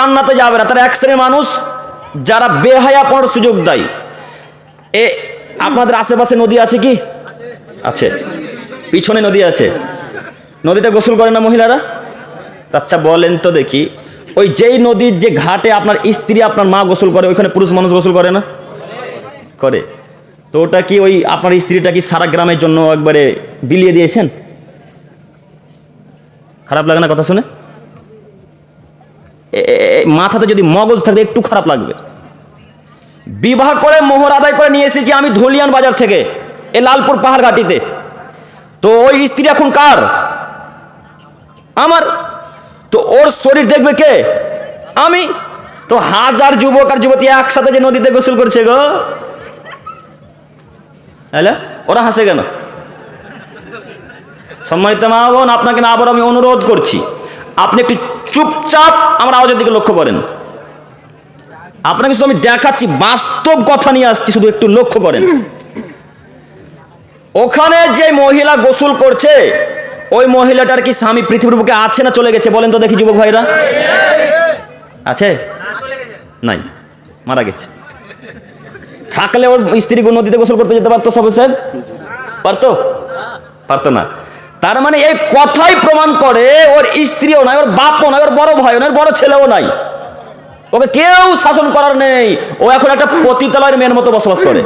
জান্নাতে যাবে না। তারা এক শ্রেণির মানুষ যারা বেহায়া পড়ার সুযোগ দেয়। এ, আপনাদের আশেপাশে নদী আছে কি? আছে। পিছনে নদী আছে। নদীতে গোসল করে না মহিলারা? আচ্ছা বলেন তো দেখি। ওই যেই নদীর যে ঘাটে আপনার স্ত্রী আপনার মা গোসল করে, ওইখানে পুরুষ মানুষ গোসল করে না? করে। তো ওটা কি ওই আপনার স্ত্রীটা কি সারা গ্রামের জন্য একবারে বিলিয়ে দিয়েছেন? খারাপ লাগে না কথা শুনে? মাথাতে যদি মগজ থাকে একটু খারাপ লাগবে। বিবাহ করে, মোহর আদায় করে নিয়ে এসেছি আমি ধলিয়ান বাজার থেকে, এ লালপুর পাহাড় ঘাটিতে। তো ওই স্ত্রী এখন কার? আমার। তো ওর শরীর দেখবে কে? আমি। তো হাজার যুবক আর যুবতী একসাথে যে নদীতে গোসল করছে গো। হ্যালো, ওরা হাসে কেন? সম্মানিত মা বোন, আপনাকে না আবার আমি অনুরোধ করছি। আপনি একটু চুপচাপ আমার আওয়াজের দিকে লক্ষ্য করেন। আপনাকে শুধু আমি দেখাচ্ছি, বাস্তব কথা নিয়ে আসছি, শুধু একটু লক্ষ্য করেন। ওখানে যে মহিলা গোসল করছে, ওই মহিলাটার কি স্বামী পৃথিবীর বুকে আছে না চলে গেছে? বলেন তো দেখি যুবক ভাইরা। আছে? নাই, মারা গেছে। থাকলে ওর স্ত্রী নদীতে গোসল করতে যেতে পারতো সব সাহেব পারতো? পারতো না। তার মানে এই কথাই প্রমাণ করে ওর স্ত্রীও নাই, ওর বাপও নাই, ওর বড় ভাইও নাই, ওর বড় ছেলেও নাই। ওকে কেউ শাসন করার নেই। ও এখন একটা পতিতালয়ের মেয়ের মতো বসবাস করে।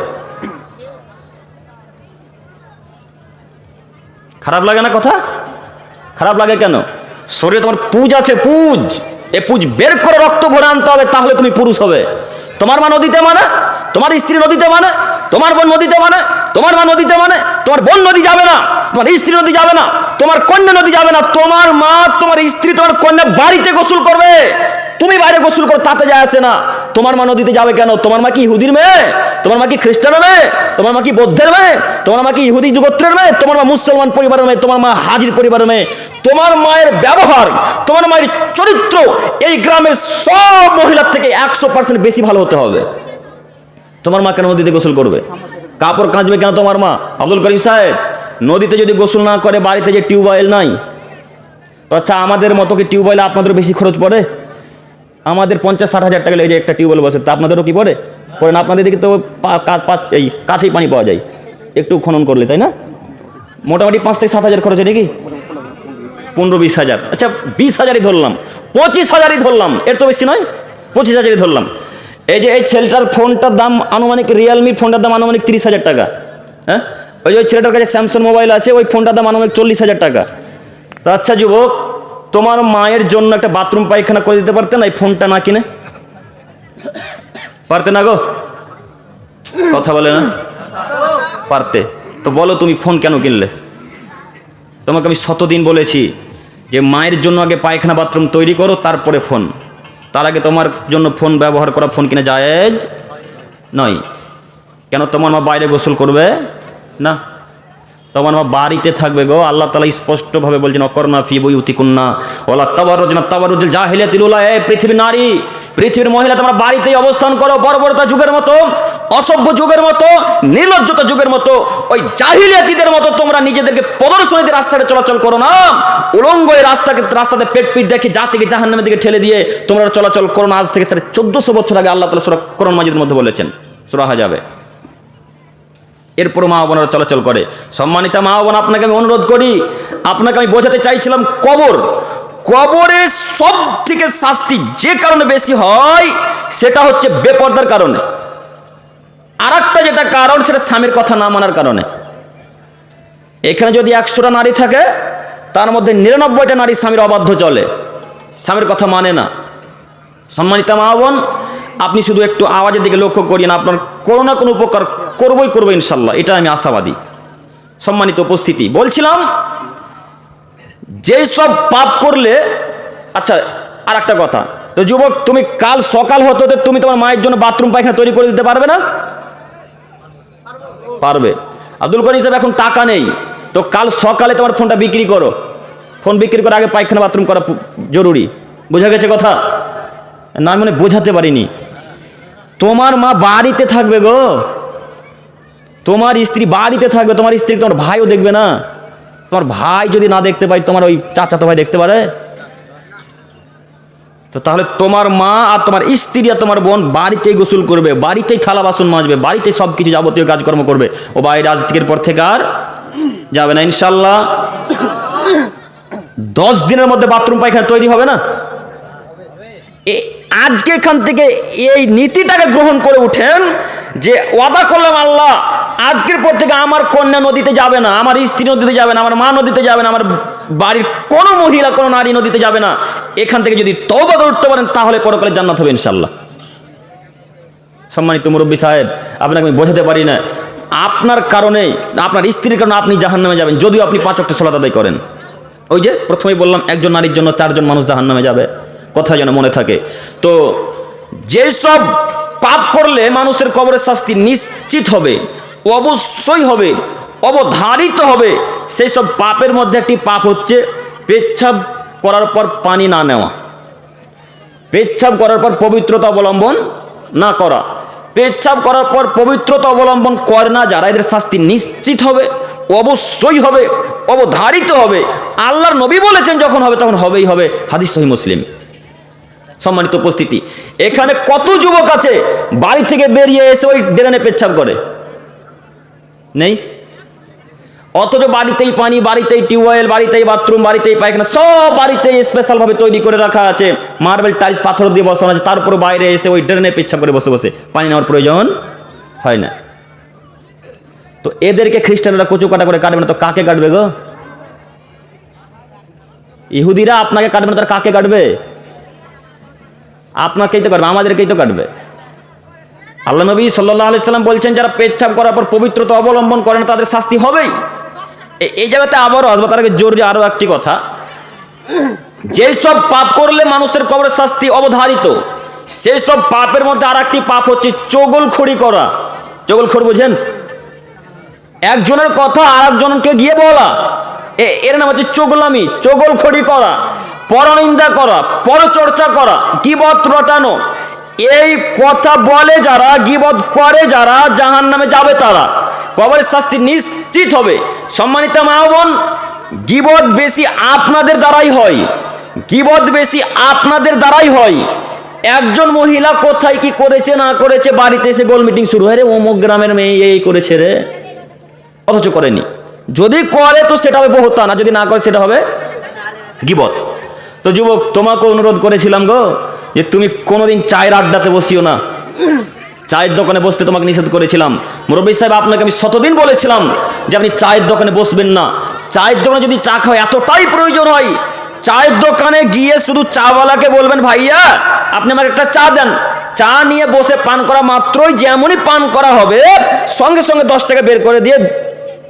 খারাপ লাগে না কথা? খারাপ লাগে কেন? শরীরে তোমার পুজ আছে, পুজ। এ পুজ বের করে রক্ত ভরে আনতে হবে তাহলে তুমি পুরুষ হবে। তোমার মা নদীতে মানে? তোমার স্ত্রী নদীতে মানে? তোমার বোন নদীতে মানে? তোমার মা নদীতে মানে? তোমার বোন নদী যাবে না, তোমার স্ত্রী নদী যাবে না, তোমার কন্যা নদী যাবে না, তোমার মা, তোমার স্ত্রী, তোমার কন্যা বাড়িতে গোসল করবে। তুমি বাইরে গোসল করো, তাতে যায় আসে না। তোমার মা নদীতে যাবে কেন? তোমার মা কি ইহুদির মেয়ে? তোমার মা কি খ্রিস্টানের মেয়ে? তোমার মা কি বৌদ্ধের মেয়ে? তোমার মা কি ইহুদি যুগোত্রের মেয়ে? তোমার মা মুসলমান পরিবারের মেয়ে? তোমার মা হাজির পরিবারের মেয়ে? তোমার মায়ের ব্যবহার, তোমার মায়ের চরিত্র এই গ্রামের সব মহিলার থেকে একশো পার্সেন্ট বেশি ভালো হতে হবে। তোমার মা কেন নদীতে গোসল করবে? কাপড় কাঁচবে কেন তোমার মা? আব্দুল করিম সাহেব, নদীতে যদি গোসল না করে বাড়িতে যে টিউবওয়েল নাই আচ্ছা আমাদের মতো কি টিউবওয়েলে আপনাদের বেশি খরচ পড়ে? আমাদের পঞ্চাশ ষাট হাজার টাকা লেগে একটা টিউবওয়েল বসে। তা আপনাদেরও কি পড়ে? পড়ে না, আপনাদের দিকে তো এই কাছেই পানি পাওয়া যায়। একটু খনন করলে, তাই না? মোটামুটি পাঁচ থেকে সাত হাজার খরচ হয় নাকি? পনেরো বিশ হাজার। আচ্ছা বিশ হাজারই ধরলাম। পঁচিশ হাজারই ধরলাম। এর তো বেশি নয়। পঁচিশ হাজারই ধরলাম। এই যে এই ছেলেটার ফোনটার দাম আনুমানিক রিয়েলমির ফোনটার দাম আনুমানিক তিরিশ হাজার টাকা। হ্যাঁ? ওই যে ওই ছেলেটার কাছে স্যামসাং মোবাইল আছে, ওই ফোনটার দাম আনুমানিক চল্লিশ হাজার টাকা। তা আচ্ছা যুবক তোমার মায়ের জন্য একটা বাথরুম পায়খানা করে দিতে পারতে না এই ফোনটা না কিনে? পারতে না গো? কথা বলে না? পারতে। তো বলো তুমি ফোন কেন কিনলে? তোমাকে আমি শতদিন বলেছি যে মায়ের জন্য আগে পায়খানা বাথরুম তৈরি করো, তারপরে ফোন। তার আগে তোমার জন্য ফোন ব্যবহার করা, ফোন কিনে জায়েজ নয়। কেন তোমার মা বাইরে গোসল করবে? না? তোমার মা বাড়িতে থাকবে গো, আল্লাহ তালা স্পষ্টভাবে বলছেন অকর্ণা ফি বই উতিকুন্না ওলা তাবার রচনা তাবার রুজুল জাহিলিয়া তিলুলা এ পৃথিবীর নারী, পৃথিবীর মহিলা, তোমরা বাড়িতেই অবস্থান করো, বর্বরতা যুগের মতো, অসভ্য যুগের মতো, নির্লজ্জতা যুগের মতো, ওই জাহিলিয়াতিদের মতো তোমরা নিজেদেরকে প্রদর্শনীতে রাস্তাটা চলাচল করো না। উলঙ্গ এই রাস্তাকে, রাস্তাতে পেট পিট দেখে যা থেকে জাহান্নামের দিকে ঠেলে দিয়ে তোমরা চলাচল করো না। আজ থেকে সাড়ে চোদ্দশো বছর আগে আল্লাহ তালা সুরা করণ মাজিদের মধ্যে বলেছেন সুরাহা যাবে এরপর মা বোনেরা চলাচল করে। সম্মানিত মা বোন, আপনাকে আমি অনুরোধ করি, আপনাকে আমি বোঝাতে চাইছিলাম কবর। কবরে সব থেকে শাস্তি যে কারণে বেশি হয়, সেটা হচ্ছে বেপর্দার কারণে। আর যেটা কারণ, সেটা স্বামীর কথা না মানার কারণে। এখানে যদি একশোটা নারী থাকে, তার মধ্যে নিরানব্বইটা নারী স্বামীর অবাধ্য চলে। স্বামীর কথা মানে না। সম্মানিত মা বোন আপনি শুধু একটু আওয়াজের দিকে লক্ষ্য করিয়েন, আপনার কোনো না কোনো উপকার করবই করব ইনশাল্লাহ। এটা আমি আশাবাদী। সম্মানিত উপস্থিতি, বলছিলাম যেই সব পাপ করলে আচ্ছা আর একটা কথা। তো যুবক, তুমি কাল সকাল হতে হতে তুমি তোমার মায়ের জন্য বাথরুম, পায়খানা তৈরি করে দিতে পারবে না? পারবে। আব্দুল করিম সাহেব, এখন টাকা নেই। তো কাল সকালে তোমার ফোনটা বিক্রি করো। ফোন বিক্রি করে আগে পায়খানা, বাথরুম করা জরুরি। বোঝা গেছে কথা? না মনে বোঝাতে পারিনি। তোমার মা বাড়িতে থাকবে গো। তোমার স্ত্রী বাড়িতে থাকবে, তোমার স্ত্রী তোমার ভাইও দেখবে না? তোমার ভাই যদি না দেখতে পাই তোমার ওই চাচাতো ভাই দেখতে পারে? তো তাহলে তোমার মা আর তোমার স্ত্রী আর তোমার বোন বাড়িতেই গোসল করবে, বাড়িতেই থালা বাসন মাজবে বাড়িতে সব কিছু যাবতীয় কাজকর্ম করবে। ও বাইরে আজকের পর থেকে আর যাবে না, ইনশাল্লাহ। দশ দিনের মধ্যে বাথরুম পায়খানা তৈরি হবে না? আজকে এখান থেকে এই নীতিটাকে গ্রহণ করে উঠেন যে, ওয়াদা করলাম আল্লাহ, আজকের পর থেকে আমার কন্যা নদীতে যাবে না, আমার স্ত্রী নদীতে যাবে না, আমার মা নদীতে যাবে না, আমার বাড়ির কোনো মহিলা, কোনো নারী নদীতে যাবে না। এখান থেকে যদি তওবা করে উঠতে পারেন, তাহলে পরকালে জান্নাত হবে ইনশাল্লাহ সম্মানিত মুরব্বী সাহেব, আপনাকে আমি বোঝাতে পারি না। আপনার কারণে, আপনার স্ত্রীর কারণে আপনি জাহান্নামে যাবেন, যদিও আপনি পাঁচ অক্ট সলাত করেন। ওই যে, প্রথমেই বললাম, একজন নারীর জন্য চারজন মানুষ জাহান্নামে যাবে। কথা যেন মনে থাকে। তো যেসব পাপ করলে মানুষের কবরের শাস্তি নিশ্চিত হবে, অবশ্যই হবে, অবধারিত হবে সেই সব পাপের মধ্যে একটি পাপ হচ্ছে পেচ্ছাপ করার পর পানি না নেওয়া। পেচ্ছাপ করার পর পবিত্রতা অবলম্বন না করা। পেচ্ছাপ করার পর পবিত্রতা অবলম্বন করে না, যারা এদের শাস্তি নিশ্চিত হবে, অবশ্যই হবে, অবধারিত হবে। আল্লাহর নবী বলেছেন যখন হবে, তখন হবেই হবে। হাদিস সহি মুসলিম। সম্মানিত উপস্থিতি। এখানে কত যুবক আছে? বাড়ি থেকে বেরিয়ে এসে ওই ড্রেনে পেচ্ছাপ করে। নেই? অথচ বাড়িতেই পানি, বাড়িতেই টিউবওয়েল, বাড়িতেই বাথরুম, বাড়িতেই পায়খানা, সব বাড়িতেই স্পেশালভাবে তৈরি করে রাখা আছে। মার্বেল টাইলস পাথর দিয়ে বসানো আছে। তারপর বাইরে এসে ওই ড্রেনে পেচ্ছাপ করে বসে বসে। পানি নেওয়ার প্রয়োজন হয় না। তো এদেরকে খ্রিস্টানরা কচু কাটা করে কাটবে না তো কাকে কাটবে গো? ইহুদিরা আপনাকে কাটবে না তার কাকে কাটবে? আপনাকেই তো কাটবে, আমাদেরকেই তো কাটবে। আল্লাহ নবী সাল্লাহ আলাইসাল্লাম বলছেন, যারা পেচ্ছাপ করার পর পবিত্রতা অবলম্বন করে না, তাদের শাস্তি হবেই। এই জায়গাতে আবারও আসব তার আগে জরুরি আরও একটি কথা। যেই সব পাপ করলে মানুষের কবরের শাস্তি অবধারিত সেই সব পাপের মধ্যে আর একটি পাপ হচ্ছে চগলখড়ি করা। চগলখড়ি বুঝেন? একজনের কথা আর একজনকে গিয়ে বলা। এর নাম হচ্ছে চগলামি, চগলখড়ি করা। পরনিন্দা করা, পরচর্চা করা, গিবত রটানো। এই কথা বলে যারা, গিবত করে যারা জাহান নামে যাবে তারা। কবরের শাস্তি নিশ্চিত হবে। সম্মানিত মা বোন, গিবত বেশি আপনাদের দ্বারাই হয়। গিবত বেশি আপনাদের দ্বারাই হয়। একজন মহিলা কোথায় কি করেছে, না করেছে, বাড়িতে এসে গোল মিটিং শুরু হয় রে, অমুক গ্রামের মেয়ে এই করেছে রে। অথচ করেনি। যদি করে তো সেটা হবে বহুতান না যদি না করে সেটা হবে গিবত। তো যুবক তোমাকে অনুরোধ করেছিলাম গো যে তুমি কোনোদিন চায়ের আড্ডাতে বসিও না। চায়ের দোকানে বসতে তোমাকে নিষেধ করেছিলাম। মুরব্বী সাহেব, আপনাকে আমি শতদিন বলেছিলাম যে আপনি চায়ের দোকানে বসবেন না। চায়ের দোকানে যদি চা খাওয়া এতটাই প্রয়োজন হয়। চায়ের দোকানে গিয়ে শুধু চাওয়ালাকে বলবেন, ভাইয়া, আপনি আমাকে একটা চা দেন। চা নিয়ে বসে পান করা মাত্রই যেমনই পান করা হবে, সঙ্গে সঙ্গে দশ টাকা বের করে দিয়ে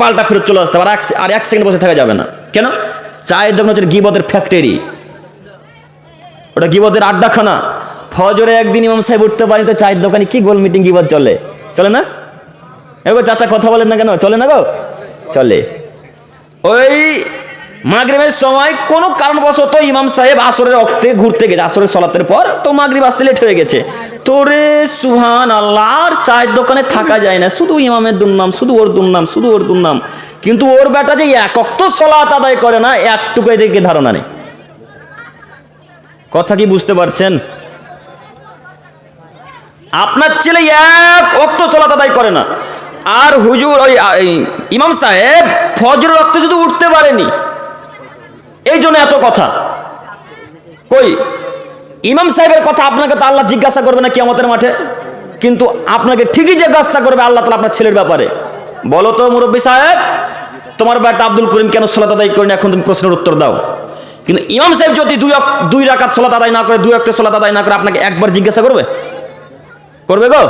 পাল্টা ফেরত চলে আসতে হবে। আর এক সেকেন্ড বসে থাকা যাবে না। কেন? চায়ের দোকান হচ্ছে গিবদের ফ্যাক্টরি ওটা গিবদের আড্ডাখানা। ফজরে একদিন ইমাম সাহেব উঠতে পারি তো চায়ের দোকানে কি গোল মিটিং গিবদ চলে? চলে না? এগো চাচা কথা বলেন না কেন? চলে না গো? চলে। ওই মাগরিবের সময় কোনো কারণবশত ইমাম সাহেব আসরের অক্তে ঘুরতে গেছে, আসরের সলাতের পর। তো মাগরিব আসতে লেট হয়ে গেছে। তোরে সুহান আল্লাহর চায়ের দোকানে থাকা যায় না। শুধু ইমামের দুর্নাম, শুধু ওর দুর্নাম, শুধু ওর দুর্নাম। কিন্তু ওর বেটা যে এক অক্ত সলাত আদায় করে না, একটুকু এদিকে ধারণা নেই। কথা কি বুঝতে পারছেন? আপনার ছেলে এক অক্ত সলাত আদায় করে না। আর হুজুর ওই ইমাম সাহেব ফজর রক্তে শুধু উঠতে পারেনি। এই জন্য এত কথা। কই, ইমাম সাহেবের কথা আপনাকে তো আল্লাহ জিজ্ঞাসা করবে না কিয়ামতের মাঠে? কিন্তু আপনাকে ঠিকই জিজ্ঞাসা করবে আল্লাহ তালা আপনার ছেলের ব্যাপারে। বলো তো মুরব্বী সাহেব, তোমার বেটা আব্দুল করিম কেন সলাত আদায় করেনি? এখন তুমি প্রশ্নের উত্তর দাও। কিন্তু ইমাম সাহেব যদি দুই দুই রাকাত সলাত আদায় না করে, দুই একটা সলাত আদায় না করে, আপনাকে একবার জিজ্ঞাসা করবে? করবে গো?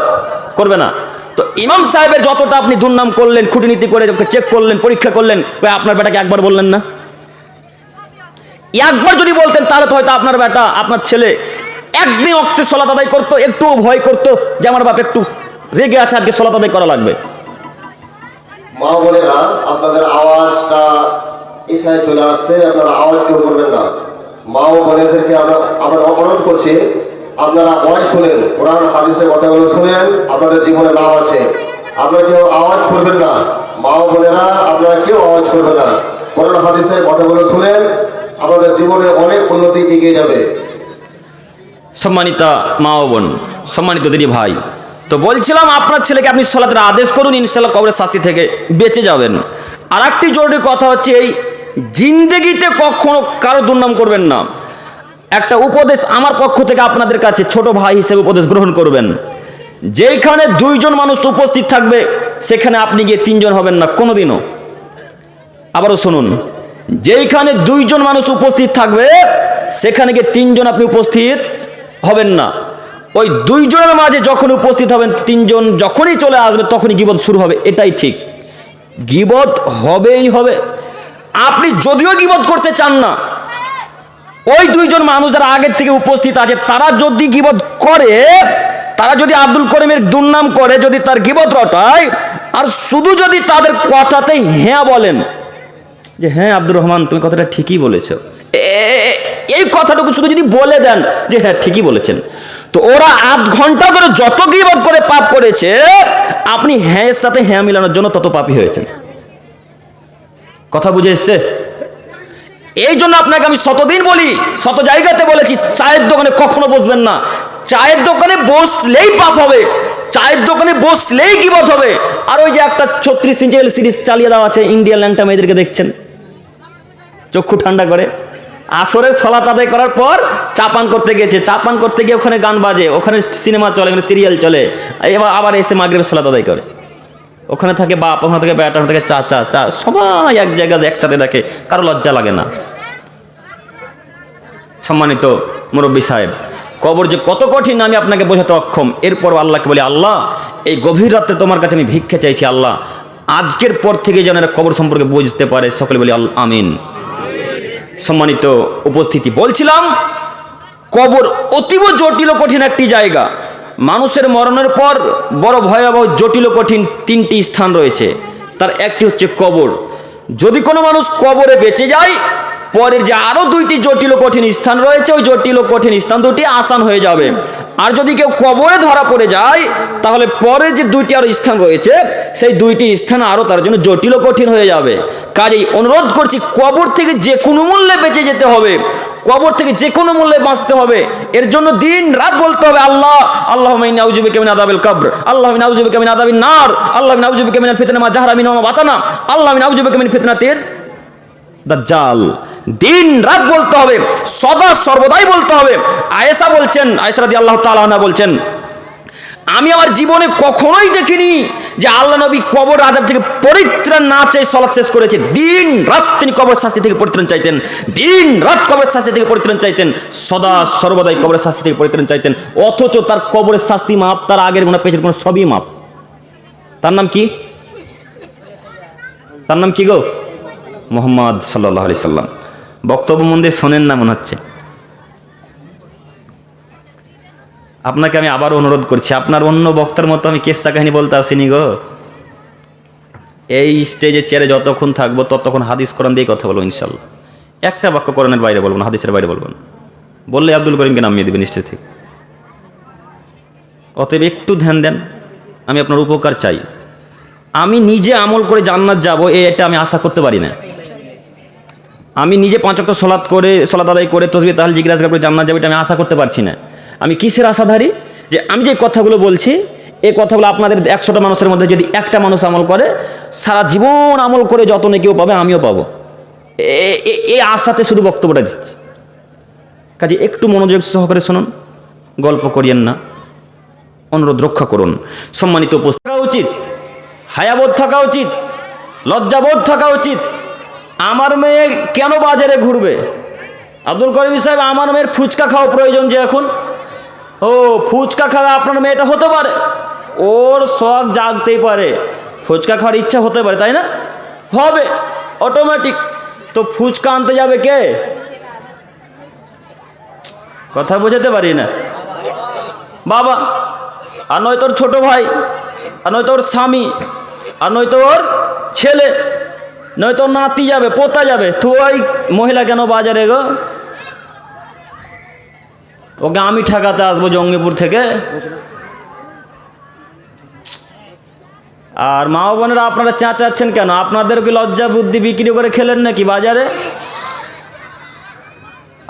করবে না। তো ইমাম সাহেবের যতটা আপনি দুর্নাম করলেন, খুঁটিনীতি করে চেক করলেন, পরীক্ষা করলেন ওই আপনার বেটাকে একবার বললেন না? একবার যদি বলতেন, তাহলে তো হয়তো আপনার বেটা, আপনার ছেলে একদিন অক্তে সলাত আদায় করতো একটু ভয় করতো যে আমার বাপ একটু রেগে আছে, আজকে সলাত আদায় করা লাগবে। মা আপনাদের আওয়াজটা এখানে চলে আসছে, আপনারা আওয়াজ কেউ করবেন না। মা ও বোনেদেরকে আমরা আমরা অনুরোধ করছি, আপনারা আওয়াজ শুনেন, কোরআন, হাদিসের কথাগুলো শুনেন, আপনাদের জীবনে লাভ আছে। আপনারা কেউ আওয়াজ করবেন না। মা ও বোনেরা, আপনারা কেউ আওয়াজ করবেন না। কোরআন, হাদিসের কথাগুলো শুনেন, আপনাদের জীবনে অনেক উন্নতি এগিয়ে যাবে। সম্মানিতা মা ও বোন, সম্মানিত দিদি ভাই, তো বলছিলাম আপনার ছেলেকে আপনি সলাতের আদেশ করুন ইনশাল্লাহ কবরের শাস্তি থেকে বেঁচে যাবেন। আর একটি জরুরি কথা হচ্ছে এই জিন্দেগিতে কখনো কারও দুর্নাম করবেন না। একটা উপদেশ আমার পক্ষ থেকে আপনাদের কাছে ছোট ভাই হিসেবে উপদেশ গ্রহণ করবেন। যেখানে দুইজন মানুষ উপস্থিত থাকবে, সেখানে আপনি গিয়ে তিনজন হবেন না, কোনোদিনও। আবারও শুনুন। যেইখানে দুইজন মানুষ উপস্থিত থাকবে, সেখানে গিয়ে তিনজন আপনি উপস্থিত হবেন না। ওই দুইজনের মাঝে যখন উপস্থিত হবেন, তিনজন যখনই চলে আসবে, তখনই গিবত শুরু হবে, এটাই ঠিক। গিবত হবেই হবে। আপনি যদিও গিবত করতে চান না, ওই দুইজন মানুষ যারা আগের থেকে উপস্থিত আছে, তারা যদি গিবত করে, তারা যদি আব্দুল করিমের দুর্নাম করে, যদি তার গিবত রটায়, আর শুধু যদি তাদের কথাতেই হ্যাঁ বলেন, যে হ্যাঁ আব্দুর রহমান, তুমি কথাটা ঠিকই বলেছ। এই কথাটুকু শুধু যদি বলে দেন, যে হ্যাঁ ঠিকই বলেছেন। তো ওরা আধ ঘণ্টা ধরে যত গিবত করে পাপ করেছে, আপনি হ্যাঁ এর সাথে হ্যাঁ মিলানোর জন্য তত পাপি হয়েছেন। কথা বুঝে এসছে? এই জন্য আপনাকে আমি শতদিন বলি, শত জায়গাতে বলেছি, চায়ের দোকানে কখনো বসবেন না। চায়ের দোকানে বসলেই পাপ হবে, চায়ের দোকানে বসলেই কি গিবত হবে। আর ওই যে একটা ছত্রিশ ইঞ্চের সিরিজ চালিয়ে দেওয়া আছে, ইন্ডিয়ান ল্যাংটা মেয়েদেরকে দেখছেন? চক্ষু ঠান্ডা করে। আসরের সলাত আদায় করার পর চাপান করতে গেছে চাপান করতে গিয়ে ওখানে গান বাজে, ওখানে সিনেমা চলে, ওখানে সিরিয়াল চলে। এবার আবার এসে মাগরেবের সলাত আদায় করে। ওখানে থাকে বাপ, ওখানে থাকে ব্যাটা ওখানে থাকে চাচা চা সবাই এক জায়গায় একসাথে দেখে, কারও লজ্জা লাগে না। সম্মানিত মুরব্বী সাহেব, কবর যে কত কঠিন আমি আপনাকে বোঝাতে অক্ষম। এরপর আল্লাহকে বলি, আল্লাহ, এই গভীর রাত্রে তোমার কাছে আমি ভিক্ষা চাইছি, আল্লাহ। আজকের পর থেকে যেন এরা কবর সম্পর্কে বুঝতে পারে, সকলে বলি, আল আমিন। সম্মানিত উপস্থিতি, বলছিলাম, কবর অতীব জটিল কঠিন একটি জায়গা। মানুষের মরণের পর বড় ভয়াবহ, জটিল কঠিন তিনটি স্থান রয়েছে। তার একটি হচ্ছে কবর। যদি কোনো মানুষ কবরে বেঁচে যায় পরের যে আরও দুইটি জটিল কঠিন স্থান রয়েছে, ওই জটিল কঠিন স্থান দুটি আসান হয়ে যাবে। আর যদি কেউ কবরে ধরা পড়ে যায়, তাহলে পরে যে দুইটি আরও স্থান রয়েছে, সেই দুইটি স্থান আরও তার জন্য জটিল কঠিন হয়ে যাবে। কাজেই অনুরোধ করছি, কবর থেকে যে কোনো মূল্যে বেঁচে যেতে হবে। কবর থেকে যে কোনো মূল্যে বাঁচতে হবে। এর জন্য দিন রাত বলতে হবে, আল্লাহ আল্লাহ মাইন আউজুবে কেমিন আদাবিল কবর আল্লাহ আউজুবে কেমিন আদাবিন নার আল্লাহ আউজুবে কেমিন ফিতনা মা জাহরা মিন বাতানা আল্লাহ আউজুবে কেমিন ফিতনা তেদ দাজ্জাল। দিন রাত বলতে হবে, সদা সর্বদাই বলতে হবে। আয়েশা বলছেন, আয়েশা রাদি আল্লাহ তাআলা বলছেন, আমি আমার জীবনে কখনোই দেখিনি যে আল্লাহ নবী কবর আজাব থেকে পরিত্রাণ না চাই সলাৎ শেষ করেছে। দিন রাত তিনি কবর শাস্তি থেকে পরিত্রাণ চাইতেন, দিন রাত কবরের শাস্তি থেকে পরিত্রাণ চাইতেন, সদা সর্বদাই কবরের শাস্তি থেকে পরিত্রাণ চাইতেন, অথচ তার কবরের শাস্তি মাপ, তার আগের গুণা পেছনের গুণা সবই মাপ। তার নাম কি? তার নাম কি গো? মোহাম্মদ সাল্লাহ আলি সাল্লাম। বক্তব্য মন্দির শোনেন না মনে হচ্ছে। আপনাকে আমি আবার অনুরোধ করছি, আপনার অন্য বক্তার মতো আমি কেসা কাহিনী বলতে আসিনি গো। এই স্টেজে চেয়ারে যতক্ষণ থাকব, ততক্ষণ হাদিস কোরআন দিয়ে কথা বলব ইনশাল্লাহ। একটা বাক্য কোরআনের বাইরে বলব না, হাদিসের বাইরে বলব না। বললে আব্দুল করিমকে নামিয়ে দেবেন স্টেজ থেকে। অতএব একটু ধ্যান দেন, আমি আপনার উপকার চাই। আমি নিজে আমল করে জান্নাত যাব এটা আমি আশা করতে পারি না। আমি নিজে পাঁচ অক্ট সলাৎ করে সলাত আদায় করে তসবি তাহলে জিজ্ঞাসা করে জান্নাত যাবে এটা আমি আশা করতে পারছি না। আমি কিসের আশাধারী? যে আমি যে কথাগুলো বলছি, এই কথাগুলো আপনাদের একশোটা মানুষের মধ্যে যদি একটা মানুষ আমল করে, সারা জীবন আমল করে যত কেউ পাবে, আমিও পাবো। এ- আশাতে শুধু বক্তব্যটা দিচ্ছি। কাজে একটু মনোযোগ সহকারে শুনুন, গল্প করিয়েন না, অনুরোধ রক্ষা করুন। সম্মানিত উপস্থিত থাকা উচিত, হায়াবোধ থাকা উচিত, লজ্জাবোধ থাকা উচিত আমার মেয়ে কেন বাজারে ঘুরবে? আব্দুল করিম সাহেব, আমার মেয়ের ফুচকা খাওয়া প্রয়োজন যে এখন। ও, ফুচকা খাওয়া আপনার মেয়েটা হতে পারে। ওর শখ জাগতেই পারে। ফুচকা খাওয়ার ইচ্ছা হতে পারে, তাই না? হবে অটোমেটিক তো ফুচকা আনতে যাবে কে? কথা বোঝাতে পারি না। বাবা, আর নয় তোর ছোট ভাই, আর নয় তোর স্বামী, আর নয় তোর ছেলে। নয় তোর নাতি যাবে, পোতা যাবে। তো ওই মহিলা কেন বাজারে গো? ওকে আমি ঠেকাতে আসব জঙ্গিপুর থেকে। আর মা বোনেরা, আপনারা চেঁচাচ্ছেন কেন? আপনাদের কি লজ্জা বুদ্ধি বিক্রি করে খেলেন নাকি বাজারে?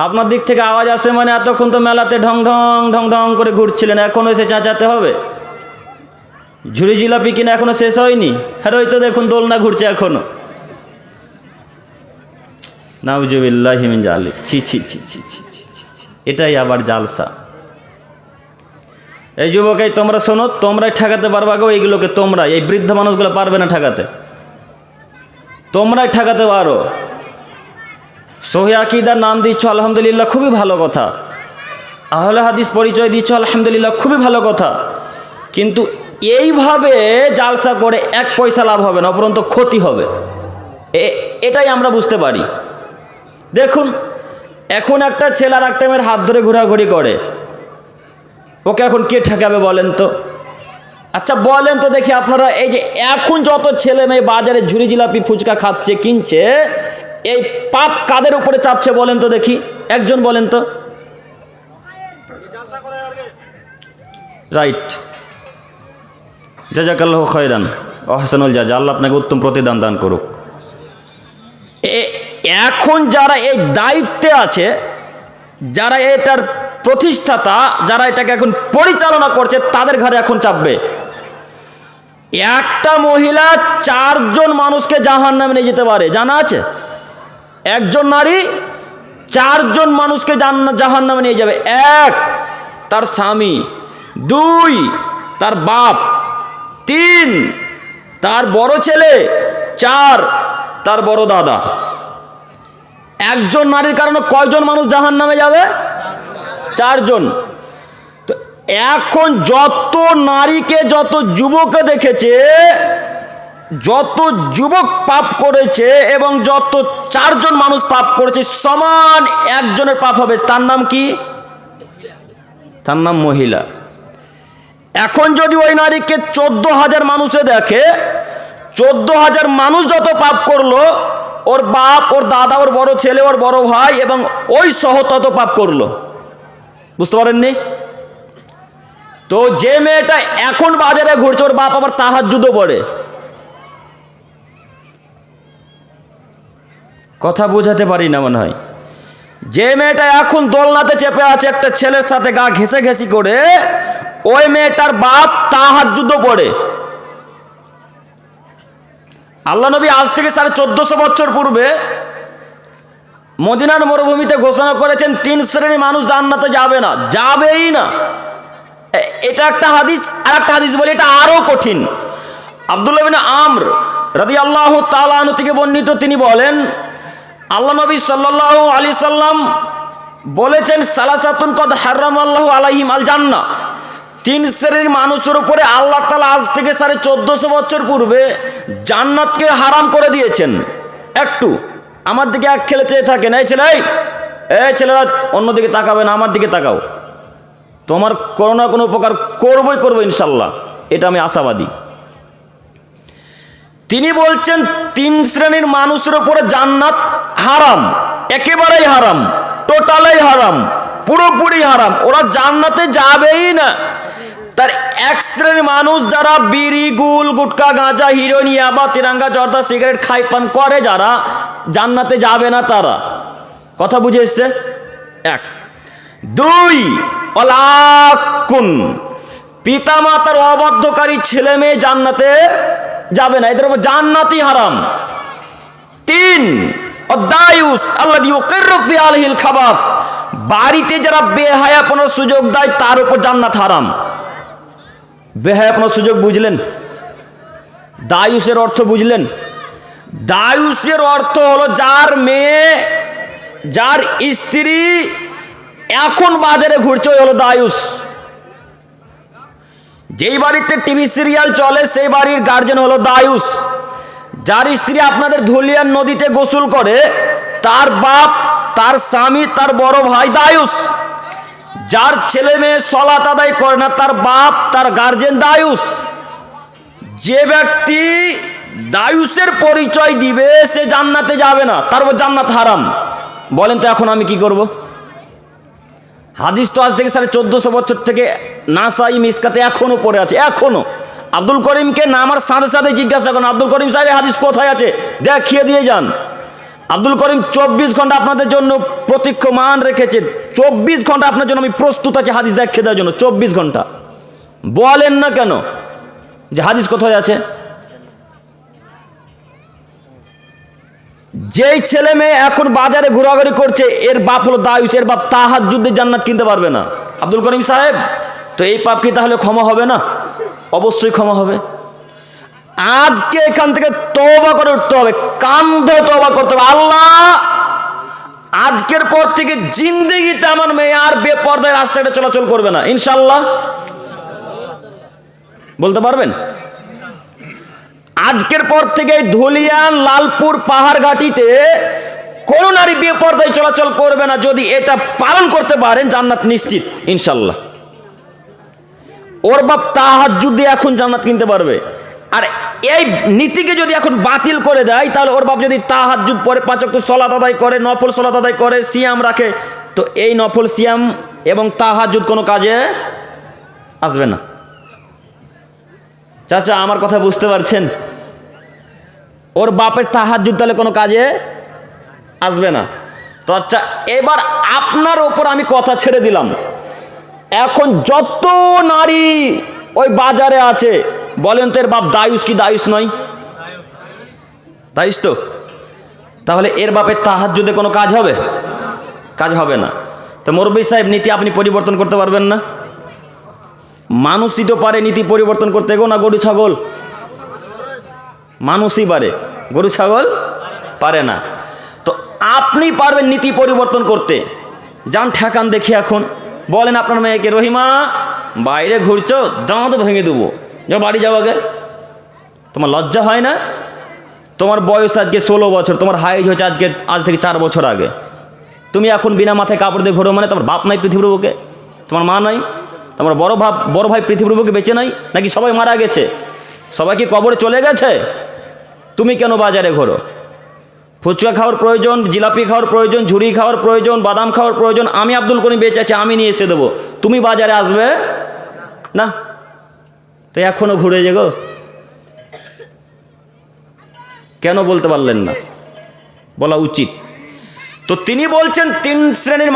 আপনার দিক থেকে আওয়াজ আসে মানে এতক্ষণ তো মেলাতে ঢং ঢং ঢং ঢং করে ঘুরছিলেন এখনও এসে চেঁচাতে হবে? ঝুড়ি জিলাপি কিনা এখনও শেষ হয়নি? হ্যাঁ ওই তো দেখুন দোলনা ঘুরছে এখনও। নাউজুবিল্লাহ হিমিন জালি ছি ছি ছি ছি ছি ছি এটাই আবার জালসা। এই যুবক এই তোমরা শোনো, তোমরাই ঠেকাতে পারবা গো এইগুলোকে তোমরা এই বৃদ্ধ মানুষগুলো পারবে না ঠেকাতে। তোমরাই ঠেকাতে পারো। সহি আকিদার নাম দিচ্ছ, আলহামদুলিল্লাহ, খুবই ভালো কথা। আহলে হাদিস পরিচয় দিচ্ছ, আলহামদুলিল্লাহ, খুবই ভালো কথা। কিন্তু এইভাবে জালসা করে এক পয়সা লাভ হবে না অপরন্ত ক্ষতি হবে। এটাই আমরা বুঝতে পারি। দেখুন, এখন একটা ছেলে আর একটা মেয়ের হাত ধরে ঘোরাঘুরি করে। ওকে এখন কে ঠেকাবে বলেন তো? আচ্ছা বলেন তো দেখি আপনারা, এই যে এখন যত ছেলে মেয়ে বাজারে ঝুড়ি জিলাপি ফুচকা খাচ্ছে, কিনছে, এই পাপ কাদের উপরে চাপছে বলেন তো দেখি? একজন বলেন তো। রাইট। জাজাকাল্লাহ খয়রান। অহসানুল জাজা, আল্লাহ আপনাকে উত্তম প্রতিদান দান করুক। এখন যারা এই দায়িত্বে আছে, যারা এটার প্রতিষ্ঠাতা, যারা এটাকে এখন পরিচালনা করছে, তাদের ঘরে এখন চাপবে। একটা মহিলা চারজন মানুষকে জাহান নামে নিয়ে যেতে পারে, জানা আছে? একজন নারী চারজন মানুষকে জাহান নামে নিয়ে যাবে। এক, তার স্বামী। দুই, তার বাপ। তিন, তার বড় ছেলে। চার তার বড় দাদা। একজন নারীর কারণে কয়জন মানুষ জাহান নামে যাবে? চারজন। তো এখন যত নারীকে, যত যুবকে দেখেছে, যত যুবক পাপ করেছে এবং যত চারজন মানুষ পাপ করেছে, সমান একজনের পাপ হবে। তার নাম কি? তার নাম মহিলা। এখন যদি ওই নারীকে চোদ্দ হাজার মানুষে দেখে চোদ্দ হাজার মানুষ যত পাপ করল, ওর বাপ, ওর দাদা, ওর বড় ছেলে, ওর বড় ভাই এবং ওই সহ তত পাপ করল। বুঝতে পারেননি? তো যে মেয়েটা এখন বাজারে ঘুরছে, ওর বাপ আবার তাহার জুতো পড়ে। কথা বোঝাতে পারি না মনে হয়। যে মেয়েটা এখন দোলনাতে চেপে আছে, একটা ছেলের সাথে গা ঘেসে ঘেসি করে, ওই মেয়েটার বাপ তাহার যুদ্ধ পড়ে। আল্লাহ নবী আজ থেকে সাড়ে চোদ্দশো বছর পূর্বে মদিনার মরুভূমিতে ঘোষণা করেছেন, তিন শ্রেণির মানুষ জান্নাতে যাবে না। যাবেই না। এটা একটা হাদিস আর একটা হাদিস বলি, এটা আরও কঠিন। আবদুল্লাহ বিন আমর রাদি আল্লাহ তালানু থেকে বর্ণিত, তিনি বলেন, আল্লাহ নবী সাল্লাহ আলি সাল্লাম বলেছেন, সালাসাতুন কদ হারাম আল্লাহ আলাইহিম আল জান্না তিন শ্রেণির মানুষের উপরে আল্লাহ তালা আজ থেকে সাড়ে চোদ্দশো বছর পূর্বে জান্নাতকে হারাম করে দিয়েছেন। একটু আমার দিকে এক খেলে চেয়ে থাকেন এই ছেলে এই, ছেলেরা অন্যদিকে তাকাবে না আমার দিকে তাকাও। তোমার কোনো না কোনো উপকার করবই করব ইনশাল্লাহ এটা আমি আশাবাদী। তিনি বলছেন তিন শ্রেণির মানুষের উপরে জান্নাত হারাম একেবারেই হারাম টোটালাই হারাম পুরোপুরি হারাম। ওরা জান্নাতে যাবেই না। তার এক শ্রেণির মানুষ যারা বিড়ি, গুল, গুটকা, গাঁজা, হিরোইন, ইয়াবা, তিরাঙ্গা, জর্দা, সিগারেট, খাই পান করে, যারা জান্নাতে যাবে না তারা। কথা বুঝে এসছে? এক। দুই অলাকুন পিতা মাতার অবাধ্যকারী ছেলে মেয়ে জান্নাতে যাবে না। এদের জান্নাতি হারাম। তিন অদায়ুস আল্লাহ ইউকিরফি আলহিল খাবাস। বাড়িতে যারা বেহায়াপনার সুযোগ দেয়, তার উপর জান্নাত হারাম। বেহায়াপনার সুযোগ বুঝলেন? দায়ুসের অর্থ বুঝলেন? দায়ুসের অর্থ হলো যার মেয়ে, যার স্ত্রী এখন বাজারে ঘুরছে, ওই হলো দায়ুস। যেই বাড়িতে টিভি সিরিয়াল চলে, সেই বাড়ির গার্জেন হলো দায়ুস। যার স্ত্রী আপনাদের ধুলিয়ান নদীতে গোসল করে, তার বাপ, তার স্বামী, তার বড় ভাই দায়ুস। যার ছেলে মেয়ে সলাত আদায় করে না, তার বাপ, তার গার্জেন দায়ুস। যে ব্যক্তি দায়ুসের পরিচয় দিবে, সে জান্নাতে যাবে না, তার উপর জান্নাত হারাম। বলেন তো এখন আমি কি করব? হাদিস তো আজ থেকে সাড়ে চোদ্দশো বছর থেকে নাসাই মিসকাতে এখনও পড়ে আছে এখনও আব্দুল করিমকে নামার সাথে সাথে জিজ্ঞাসা করেন, আব্দুল করিম সাহেব হাদিস কোথায় আছে? দেখিয়ে দিয়ে যান। আব্দুল করিম চব্বিশ ঘণ্টা আপনাদের জন্য প্রতীক্ষমান রেখেছে চব্বিশ ঘণ্টা আপনার জন্য আমি প্রস্তুত আছি হাদিস দেখে দেওয়ার জন্য, চব্বিশ ঘণ্টা। বলেন না কেন? যে হাদিস কোথায় আছে? যেই ছেলে মেয়ে এখন বাজারে ঘোরাঘুরি করছে, এর বাপ হলো দায়ুস এর বাপ তাহার যুদ্ধে জান্নাত কিনতে পারবে না। আব্দুল করিম সাহেব, তো এই পাপ কি তাহলে ক্ষমা হবে না? অবশ্যই ক্ষমা হবে। আজকে এখান থেকে তওবা করে উঠতে হবে কান্ধে তওবা করতে হবে। আল্লাহ, আজকের পর থেকে জিন্দিগিতে আমার মেয়ে আর বেপর্দায় রাস্তাটা চলাচল করবে না। ইনশাল্লাহ বলতে পারবেন? আজকের পর থেকে ধুলিয়ান লালপুর পাহাড় ঘাটিতে কোন নারী বেপর্দায় চলাচল করবে না, যদি এটা পালন করতে পারেন, জান্নাত নিশ্চিত ইনশাল্লাহ ওর বাপ তাহার যুদ্ধে এখন জান্নাত কিনতে পারবে। আর, এই নীতিকে যদি এখন বাতিল করে দেয়, তাহলে ওর বাপ যদি তাহার যুদ্ধ পরে পাঁচক সলাত আদায় করে, নফল সলাত আদায় করে, সিয়াম রাখে, তো এই নফল সিয়াম এবং তাহার যুদ্ধ কোনো কাজে আসবে না। চাচা, আমার কথা বুঝতে পারছেন? ওর বাপের তাহাজুদ তাহলে কোনো কাজে আসবে না। তো আচ্ছা এবার আপনার ওপর আমি কথা ছেড়ে দিলাম। এখন যত নারী ওই বাজারে আছে বলেন তো এর বাপ দায়ুস কি দায়ুস নয়? দায়ুস তো। তাহলে এর বাপের তাহার যদি কোনো কাজ হবে? কাজ হবে না। তো মোরবি সাহেব, নীতি আপনি পরিবর্তন করতে পারবেন না। মানুষই তো পারে নীতি পরিবর্তন করতে, গো না গরু ছাগল? মানুষই পারে। গরু ছাগল পারে না। তো আপনি পারবেন নীতি পরিবর্তন করতে। যান ঠেকান দেখি এখন। বলেন আপনার মেয়েকে, রহিমা, বাইরে ঘুরছো, দাঁত ভেঙে দেবো। যাও বাড়ি যাও আগে। তোমার লজ্জা হয় না? তোমার বয়স আজকে ষোলো বছর, তোমার হাইজ হচ্ছে আজকে, আজ থেকে চার বছর আগে। তুমি এখন বিনা মাথায় কাপড় দিয়ে ঘোরো মানে তোমার বাপ নাই পৃথিবীর বুকে তোমার মা নাই? তোমার বড় ভাব বড় ভাই পৃথিবীর বুকে বেঁচে নাই? নাকি সবাই মারা গেছে? সবাই কি কবরে চলে গেছে? তুমি কেন বাজারে ঘোরো? ফুচকা খাওয়ার প্রয়োজন, জিলাপি খাওয়ার প্রয়োজন, ঝুড়ি খাওয়ার প্রয়োজন, বাদাম খাওয়ার প্রয়োজন, আমি আব্দুল করিম বেঁচে আছি, আমি নিয়ে এসে দেবো। তুমি বাজারে আসবে? না? তো এখনও ঘুরে যে গো কেন বলতে পারলেন না? বলা উচিত। তো তিনি বলছেন, তিন শ্রেণির